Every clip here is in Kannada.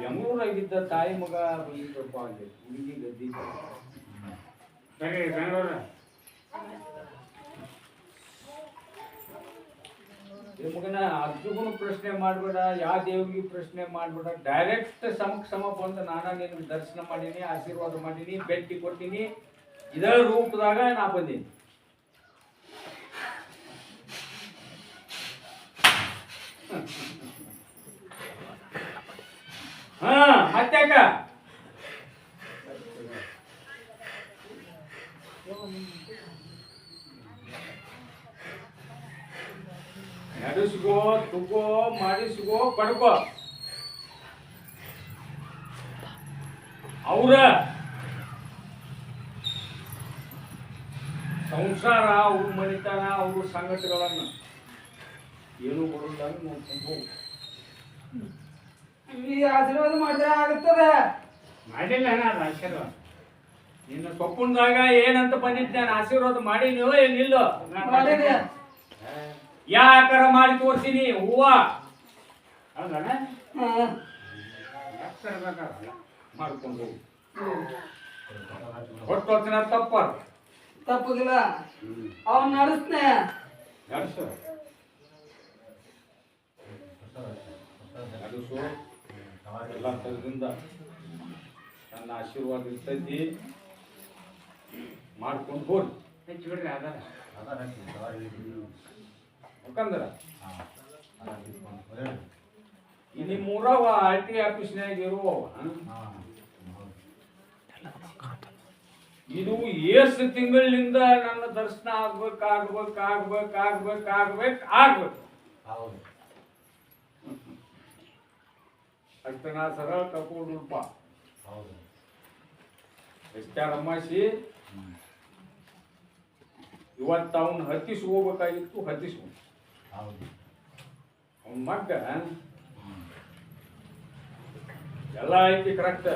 ಬೆಂಗಳೂರಾಗಿದ್ದ ತಾಯಿ ಮಗ ಬಂದಿದ್ದಪ್ಪ ಅಲ್ಲಿ ಹುಡುಗಿ ಗದ್ದಿ. ಸರಿ ಬೆಂಗಳೂರ? ಮಗನ ಅರ್ಜುಗನು ಪ್ರಶ್ನೆ ಮಾಡ್ಬೇಡ ಯಾವ ದೇವ್ರಿಗೆ ಪ್ರಶ್ನೆ ಮಾಡ್ಬೇಡ ಡೈರೆಕ್ಟ್ ಸಮಕ್ ಸಮ ಬಂದು ನಾನ ನಿನಗೆ ದರ್ಶನ ಮಾಡೀನಿ ಆಶೀರ್ವಾದ ಮಾಡೀನಿ ಭೇಟಿ ಕೊಡ್ತೀನಿ ಇದರ ರೂಪದಾಗ ನಾ ಬಂದೀನಿ. ಹಾ ಮತ್ತ್ಯಾಕ ನಡೆಸ್ಕೋ, ತುಗೋ, ಮಾಡಿಸ್ಕೋ, ಪಡ್ಕೋ ಅವ್ರ ಸಂಸಾರ, ಅವ್ರ ಮನಿತನ, ಅವ್ರ ಸಂಗತಿಗಳನ್ನು ಏನು ನೋಡ್ಕೊಂಡು ಹೋಗು. ಈ ಆಶೀರ್ವಾದ ಮಾಡಿದ್ರೆ ಆಗುತ್ತದೆ. ಮಾಡಿಲ್ಲ ನಾನು ಆಶೀರ್ವಾದ. ನಿನ್ನ ಸೊಪ್ಪುಂದಾಗ ಏನಂತ ಬಂದಿದ್ದೆ ನಾನು ಆಶೀರ್ವಾದ ಮಾಡೀನಿಯೋ ಏನಿಲ್ಲೋ? ಮಾಡೀನಿ. ಯಾಕಾರ ಮಾಡಿ ತೋರಿಸಿನಿ? ಹೂವ. ಹೌದಣ್ಣ? ಮಾಡ್ಕೊಂಡು ಹೊಟ್ಟು ಹೊತ್ತಿನ ತಪ್ಪ ತಪ್ಪಗಿಲ್ಲ ಅವ್ನ್ ನಡೆಸ್ನೆ. ನಡೆಸು. ನಡೆಸು ಎಲ್ಲ ಥರದಿಂದ ನನ್ನ ಆಶೀರ್ವಾದ ಇರ್ತೈತಿ. ಮಾಡ್ಕೊಂಡು ಹೋಗಿ ಹೆಚ್ಚು ಬಿಡ್ರಿ ಅದಾರ ಆಧಾರ ಈ ಇಲ್ಲಿ ಮೂರವ ಆರ್ ಟಿ ಆಫೀಸ್ನಾಗ ಇರುವವ. ಇದು ಎಷ್ಟು ತಿಂಗಳಿಂದ ನನ್ನ ದರ್ಶನ ಆಗ್ಬೇಕು ಆಗ್ಬೇಕು ಆಗ್ಬೇಕು ಆಗ್ಬೇಕು ಆಗ್ಬೇಕು ಆಗ್ಬೇಕು ಅಷ್ಟ ನಾ ಸರಳ ಹೌದು. ಎಷ್ಟಾರ ಅಮ್ಮಾಸಿ ಇವತ್ತು ಅವನ್ ಹತ್ತಿಸಿ ಹೋಗ್ಬೇಕಾಗಿತ್ತು ಹತ್ತಿಸಿ ಅವನ ಮಗ್ಗ? ಎಲ್ಲ ಐತಿ ಕರೆಕ್ಟ್.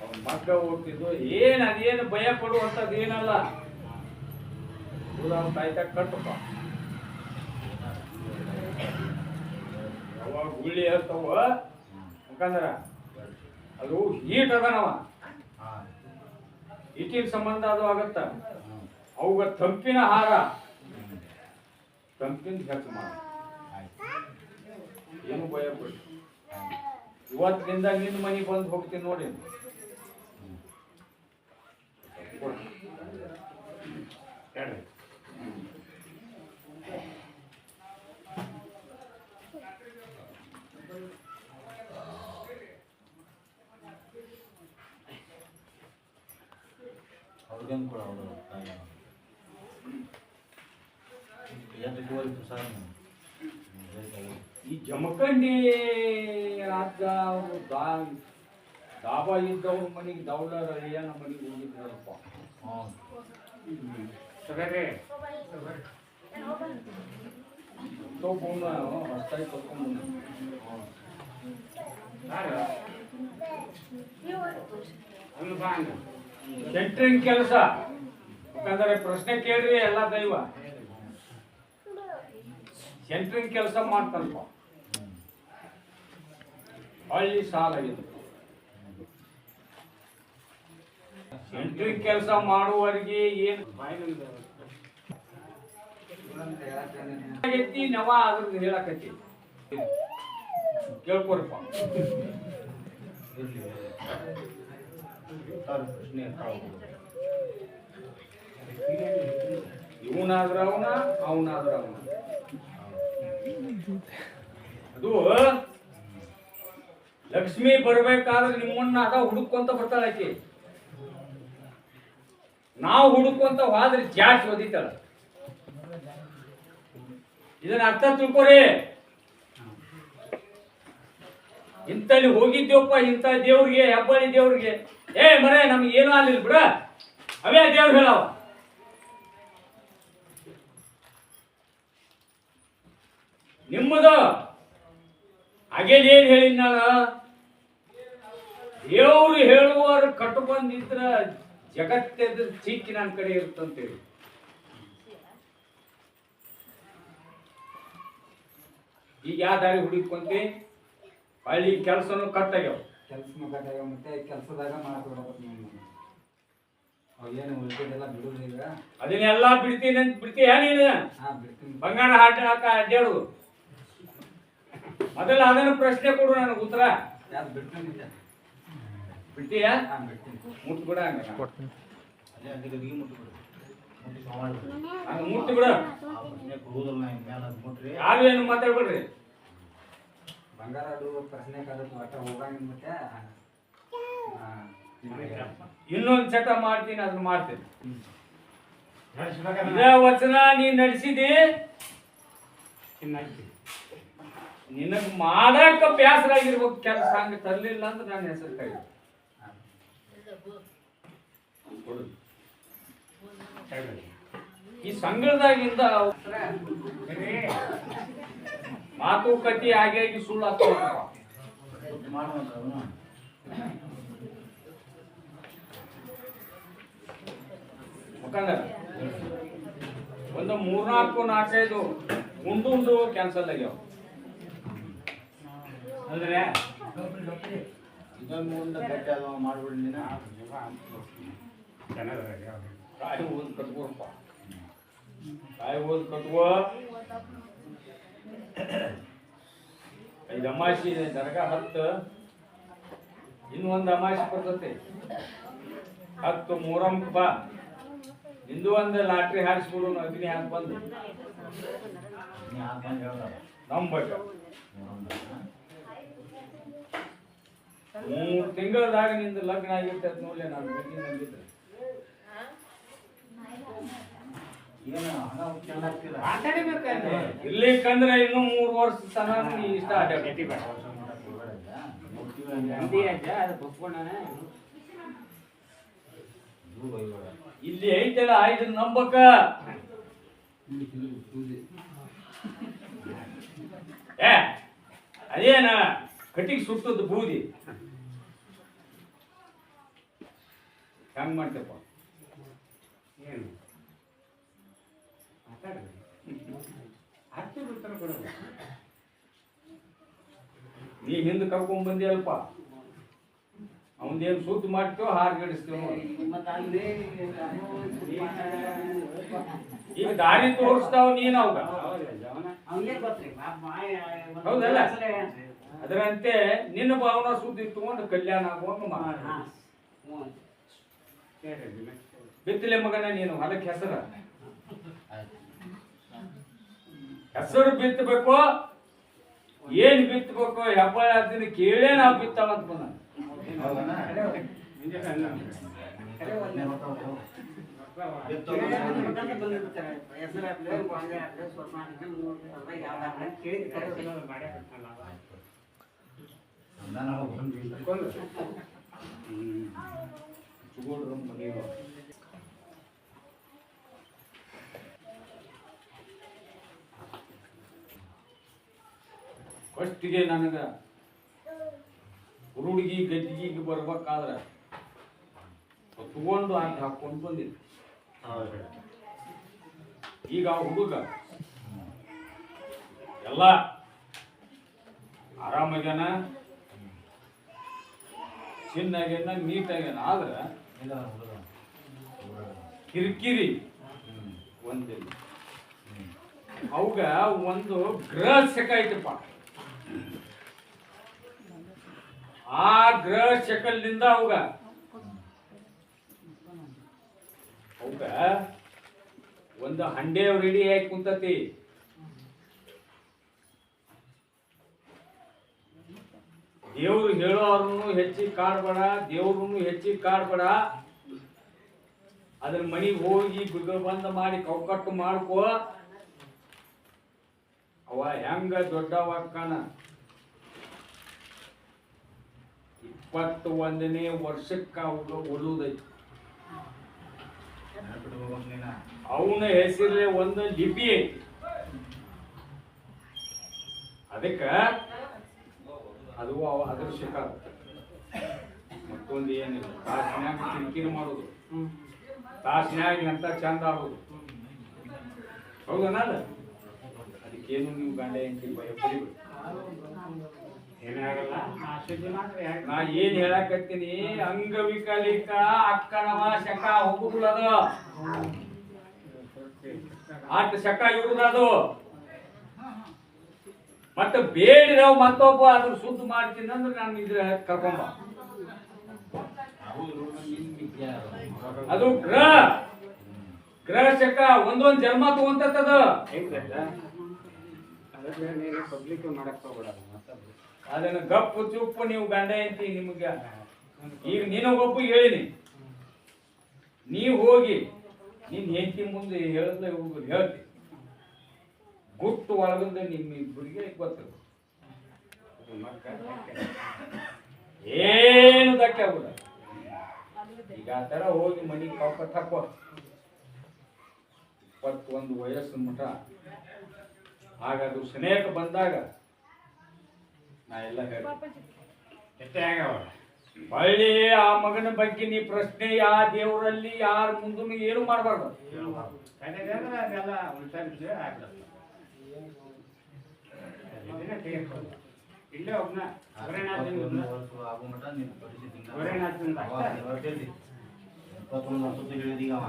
ಅವ್ನ ಮಗ್ಗ ಹೋಗ್ತಿದ್ದು ಏನ್ ಅದೇನು ಭಯ ಪಡುವಂಥದ್ದು ಏನಲ್ಲ. ಅವ್ನ ತಾಯ್ತ ಕಟ್ಟಪ್ಪ ಗುಳ್ಳಿ ಹೇಳ್ತಾವ ಯಾಕಂದ್ರ ಅದು ಹೀಟ್ ಅದನವ. ಹೀಟಿನ ಸಂಬಂಧ ಅದು ಆಗತ್ತ. ಅವಾಗ ತಂಪಿನ ಹಾರ. ತಂಪಿನ ಹೆಚ್ಚು ಮಾಡ. ಏನು ಭಯ ಇವತ್ತಿನಿಂದ ನಿನ್ನ ಮನೆಗೆ ಬಂದು ಹೋಗ್ತೀನಿ ನೋಡಿ. ಅವ್ರಿಗೇನು ಕೂಡ ಅವರು ಈ ಜಮಖಂಡಿ ರಾಜ ಅವರು ದಾ ದಾಬಾ ಇದ್ದವ್ರ ಮನೆಗೆ ದೌಡರ ಅಯ್ಯನ ಮನೆಗೆ ಹೋಗಿದ್ರಪ್ಪ ಹ್ಞೂ ಸರಿ. ತಗೊಂಡ ಹೊಸ್ತಾಗಿ ತಗೊಂಡು ಅವನು ಬಾ. ಸೆಂಟ್ರಿಂಗ್ ಕೆಲಸ. ಯಾಕಂದ್ರೆ ಪ್ರಶ್ನೆ ಕೇಳ್ರಿ ಎಲ್ಲ ದೈವ. ಸೆಂಟ್ರಿಂಗ್ ಕೆಲಸ ಮಾಡ್ತಲ್ಪ ಹಳ್ಳಿ ಸಾಲ ಇದು. ಸೆಂಟ್ರಿಂಗ್ ಕೆಲಸ ಮಾಡುವವರಿಗೆ ಏನು ಆಗೈತಿ ನವ ಅದ್ರದ್ದು ಹೇಳಕತ್ತಿ. ಕೇಳ್ಕೊರಪ್ಪ. ಪ್ರಶ್ನೆ ಇವನಾದ್ರ ಅವನ? ಅವನಾದ್ರ ಅವನ? ಅದು ಲಕ್ಷ್ಮಿ ಬರ್ಬೇಕಾದ್ರೆ ನಿಮ್ಮನ್ನ ಅದ ಹುಡುಕೊಂತ ಬರ್ತಾಳೆ ಆಕಿ. ನಾವು ಹುಡುಕೊಂತ ಹೋದ್ರೆ ಜಾಸ್ತಿ ಓದಿತಾಳ. ಇದನ್ನ ಅರ್ಥ ತಿಳ್ಕೊರಿ. ಇಂತಲ್ಲಿ ಹೋಗಿದ್ದೇವಪ್ಪ ಇಂಥ ದೇವ್ರಿಗೆ ಹೆಬ್ಬಳ್ಳಿ ದೇವ್ರಿಗೆ? ಏ ಮರೆ, ನಮ್ಗೆ ಏನೂ ಆಗಲಿಲ್ಲ ಬಿಡ. ಅವೇ ದೇವ್ರು ಹೇಳವ. ನಿಮ್ಮದು ಹಾಗೆ ಏನ್ ಹೇಳಿ ನಾನು ದೇವ್ರು ಹೇಳುವರು ಕಟ್ಟುಕೊಂಡಿದ್ರ ಬಂದಿದ್ರ ಜಗತ್ತೆದ ಚಿಕ್ಕಿ ನನ್ನ ಕಡೆ ಇರುತ್ತಂತೇಳಿ. ಈಗ ಯಾವ ದಾರಿ ಹುಡುಕೊಂತಿ ಹಳ್ಳಿ ಕೆಲಸನೂ ಕಟ್ಟಾಗ್ಯಾವ ಕೆಲಸ ಮುಖದಾಗ ಮತ್ತೆ ಕೆಲಸದಾಗ ಮಾಡ್ಕೊಡ್ಬೇಕು ಅವೇನು ಉಳಿದೆಲ್ಲ ಬಿಡುದು ಈಗ. ಅದನ್ನೆಲ್ಲ ಬಿಡ್ತೀನಿ ಅಂತ ಬಿಡ್ತೀಯ ನೀನು? ಹಾ ಬಿಡ್ತೀನಿ. ಬಂಗಾರ ಹಾಟ ಹಾಕ ಅಡ್ಡಾಡು. ಮೊದಲ ಅದನ್ನು ಪ್ರಶ್ನೆ ಕೊಡು ನನಗೆ ಉತ್ತರ. ಯಾರು ಬಿಡ್ತೀನಿ. ಬಿಡ್ತೀಯ? ಹಾ ಬಿಡ್ತೀನಿ. ಮುಟ್ಟು ಬಿಡ ಹಂಗ ಅದೇ ಅಲ್ಲಿ ಗದಿಗೆ ಮುಟ್ಬಿಡು. ಮುಟ್ಟಿ ಹಂಗ ಮುಟ್ಟು ಬಿಡ ಅದು ಯಾರು ಏನು ಮಾತಾಡ್ಬೇಡ್ರಿ? ಬಂಗಾರ ಅದು ಪ್ರಶ್ನೆ ಕಾದಕ್ಕೆ ಒಟ್ಟ ಹೋಗಂಗ ಮತ್ತೆ. ಇನ್ನೊಂದ್ ಚಟ ಮಾಡ್ತೀನಿ ಅದನ್ನ ಮಾಡ್ತೀನಿ. ಇದೇ ವಚನ ನೀ ನಡೆಸಿದಿ. ನಿನ್ನ ನಿನಗ್ ಮಾಡಾಕ ಬ್ಯಾಸರಾಗಿರ್ಬೇಕು ಕೆಲಸ ಹಂಗೆ ತರ್ಲಿಲ್ಲ ಅಂದ್ರೆ ನನ್ನ ಹೆಸರು ಕೈ. ಈ ಸಂಘದಾಗಿಂದ ಮಾತುಕತೆ ಆಗಿ ಆಗಿ ಸುಳ್ಳು ಆಗ್ತಾವ ಮುಖಂಡ ಒಂದು ಮೂರ್ನಾಲ್ಕು ನಾಲ್ಕೈದು ಮುಂದೊಂದು ಕ್ಯಾನ್ಸಲ್ ಆಗ್ಯಾವ. ಅಂದ್ರೆ ಇದೊಂದು ಮುಂದೆ ಗಟ್ಟಿ ಆದವ ಮಾಡ್ಬಿಡಿ ಕಾಯಿ ಓದ್ ಕಟ್ಕೋರಪ್ಪ ಕಾಯಿ ಓದ್ ಕಟ್ಕೋ. ಐದು ಅಮಾಸಿ ದರ್ಗಾ ಹತ್ತು. ಇನ್ನು ಒಂದು ಅಮಾಸಿ ಬರ್ತೈತಿ ಹತ್ತು ಮೂರಂ ಬಾ. ಇಂದು ಒಂದು ಲಾಟ್ರಿ ಹಾರಿಸ್ಬಿಡು ಅಗ್ನಿ ಹಾಕಿ ಬಂದು. ನೀ ಹಾಕೊಂಡು ಹೇಳ್ದ ನಂಬಕ ಮೂರು ತಿಂಗಳದಾಗ ನಿಂದು ಲಗ್ನ ಆಗಿರ್ತೈತೆ ನೋಡ್ಲಿ ನಾನು ಬಿಡ್ತೀನಿ ಅಂದಿದ್ರೆ ಇರ್ಲಿಕ್ಕಂದ್ರೆ ಇನ್ನು ಮೂರು ವರ್ಷ ತನಕ ನೀ ಇಷ್ಟ ಇಲ್ಲಿ. ಐತಲ್ಲ ಐದು ನಂಬಕ. ಇಲ್ಲಿ ಇಲ್ಲಿ. ಏ ಅದೇನ? ಕಟ್ಟಿಗೆ ಸುಟ್ಟದ್ದು ಬೂದಿ. ಹೆಂಗ್ ಮಾಡ್ತಪ್ಪ? ಮಾತಾಡ್ರಿ ಹತ್ತು ಉತ್ತರ ಕೊಡೋದು ನೀ ಹಿಂದೆ ಕರ್ಕೊಂಡ್ ಬಂದಿಯಲ್ಪ ಅವನ್ದೇನು ಸುದ್ದಿ ಮಾಡ್ತೇವೋ ಹಾರ್ ಗಡಿಸ್ತೇವ ಮತ್ತೆ ಅಲ್ಲಿ ಈಗ ದಾರಿ ತೋರಿಸ್ತಾವ ನೀನು ಅವಾಗ. ಹೌದಲ್ಲ? ಅದರಂತೆ ನಿನ್ನ ಭಾವನಾ ಸುದ್ದಿ ತಗೊಂಡು ಕಲ್ಯಾಣ ಆಗುವಂಗ. ಬಿತ್ತಲೆ ಮಗನ ನೀನು ಹೊಲಕ್ಕೆ ಹೆಸರ. ಹೆಸರು ಬಿತ್ತಬೇಕು ಏನ್ ಬಿತ್ತಬೇಕು ಹೆಬ್ಬಾಳ ಅದನ್ನ ಕೇಳೇ ನಾವು ಬಿತ್ತಾವಂತ ಬಂದ. ಹ್ಮ್. ಮುಂಜಾನೆ ಫಸ್ಟಿಗೆ ನನಗೆ ಹುಡುಗಿ ಗದ್ದಿಗೆ ಬರ್ಬೇಕಾದ್ರೆ ತಗೊಂಡು ಅಂತ ಹಾಕೊಂಡು ಬಂದಿದ್ದೆ ಈಗ ಆ ಹುಡುಗ ಎಲ್ಲ ಆರಾಮಾಗ್ಯಾನ, ಚಿನ್ನಾಗ್ಯಾನ, ನೀಟಾಗ್ಯಾನ ಆದ್ರೆ. ಕಿರಿಕಿರಿ. ಒಂದಿಲ್ಲ ಅವಾಗ ಒಂದು ಗ್ರಹ ಸೆಕಾಯ್ತಪ್ಪ ಆ ಗ್ರಹ ಶಕಲ್ನಿಂದ ಅವಾಗ ಅವಾಗ ಒಂದು ಹಂಡೆ ರೆಡಿ ಆಗಿ ಕುಂತತಿ? ದೇವ್ರು ಹೇಳೋರ್ನು ಹೆಚ್ಚಿಗೆ ಕಾಡ್ಬೇಡ ದೇವ್ರನ್ನು ಹೆಚ್ಚಿಗೆ ಕಾಡ್ಬೇಡ. ಅದ್ರ ಮನಿಗೆ ಹೋಗಿ ಬಿಗ ಬಂದ ಮಾಡಿ ಕೌಕಟ್ಟು ಮಾಡ್ಕೋ. ಅವ ಹೆಂಗ ದೊಡ್ಡವಕ್ಕನ ಇಪ್ಪತ್ತು ಒಂದನೇ ವರ್ಷಕ್ಕೆ ಅವ್ರು ನೀನು. ಅವನ ಹೆಸರೇ ಒಂದು ಲಿಪಿ ಐತಿ. ಅದಕ್ಕ ಅದು ಅವ ಶಿಕಾರ ಮತ್ತೊಂದು ಏನಿಲ್ಲ. ತಾಸಿನ್ಯಾಗ ಕಿರಿಕಿರಿ ಮಾಡೋದು. ತಾಸಿನಾಗ ಎಂತ ಚಂದ ಆಗೋದು. ಹೌದನಲ್ಲ? ಅದಕ್ಕೇನು ನೀವು ಗಂಡ ಹೆಂಡತಿ ಭಯ ಪಡಿಬೇಡಿ. ನಾ ಏನ್ ಹೇಳಕತ್ತೀನಿ? ಅಂಗವಿಕಲಿಕ ಅಕ್ಕನವ ಶಕ ಹೋಗುದಿಲ್ಲದು ಆಟ ಶಕ ಇರುದದು ಮತ್ತೆ ಬೇಡಿದವ್ ಮತ್ತೊಬ್ಬ ಅದ್ರ ಸುದ್ದ ಮಾಡ್ತೀನಿ ಅಂದ್ರೆ ನಾನು ಇದ್ರ ಕರ್ಕೊಂಬ. ಅದು ಗ್ರಹ. ಗ್ರಹ ಶಕ ಒಂದೊಂದ್ ಜನ್ಮ ತಗೊಂತದ ಪಬ್ಲಿಕ್ ಮಾಡಕ್ ಹೋಗ್ಬೇಡ. ಮತ್ತೊಬ್ರು. ಅದನ್ನ ಗಪ್ಪು ಚುಪ್ಪು ನೀವು ಗಂಡ ಎಂತಿ ನಿಮಗೆ ಈಗ ನಿನಗೊಬ್ಬ ಹೇಳಿನಿ. ನೀವು ಹೋಗಿ ನಿನ್ನ ಹೆಂಡತಿ ಮುಂದೆ ಹೇಳ್ದೆ ಹೋಗುದು ಹೇಳ್ತಿ. ಗುಟ್ಟು ಒಳಗಿಂದ ನಿಮ್ಮ ಇಬ್ಬರಿಗೆ ಮಕ್ಕ ಏನು ಧಕ್ಕೆ ಆಗುದ ಈಗ ಆ ಥರ ಹೋಗಿ ಮನೆಗೆ ಪಾಪ ತಕ್ಕೋ ಇಪ್ಪತ್ತೊಂದು ವಯಸ್ಸು ಮಠ. ಆಗ ಅದು ಸ್ನೇಹ ಬಂದಾಗ ನಾ ಎಲ್ಲ ಹೇಳಿ ಎಷ್ಟೇ ಆಗ್ಯಾವ ಹೊಳ್ಳಿ ಆ ಮಗನ ಬಗ್ಗೆ ನೀ ಪ್ರಶ್ನೆ ಯಾ ದೇವರಲ್ಲಿ ಯಾರ ಮುಂದೂ ಏನು ಮಾಡಬಾರ್ದು ಕಡೆಗೆ ಅಂದ್ರೆ ಅದೆಲ್ಲ ಉಲ್ಟಾಗಿ ಆಗ್ಬಿಡುತ್ತೆ ಇದನ್ನೇ ತೆಗೆದುಕೊಂಡು ಇಲ್ಲೇ ಒಬ್ನ ಹೊರನಾಥಿಂದ ಒಬ್ನ. ಆಗೋ ಮಟ ನೀನು ಪರಿಸ್ಥಿತಿ ಹೊರನಾಥಿಂದ ಇಪ್ಪತ್ತೊಂದು ವರ್ಷ ಹೇಳಿದೀಗ ಅವ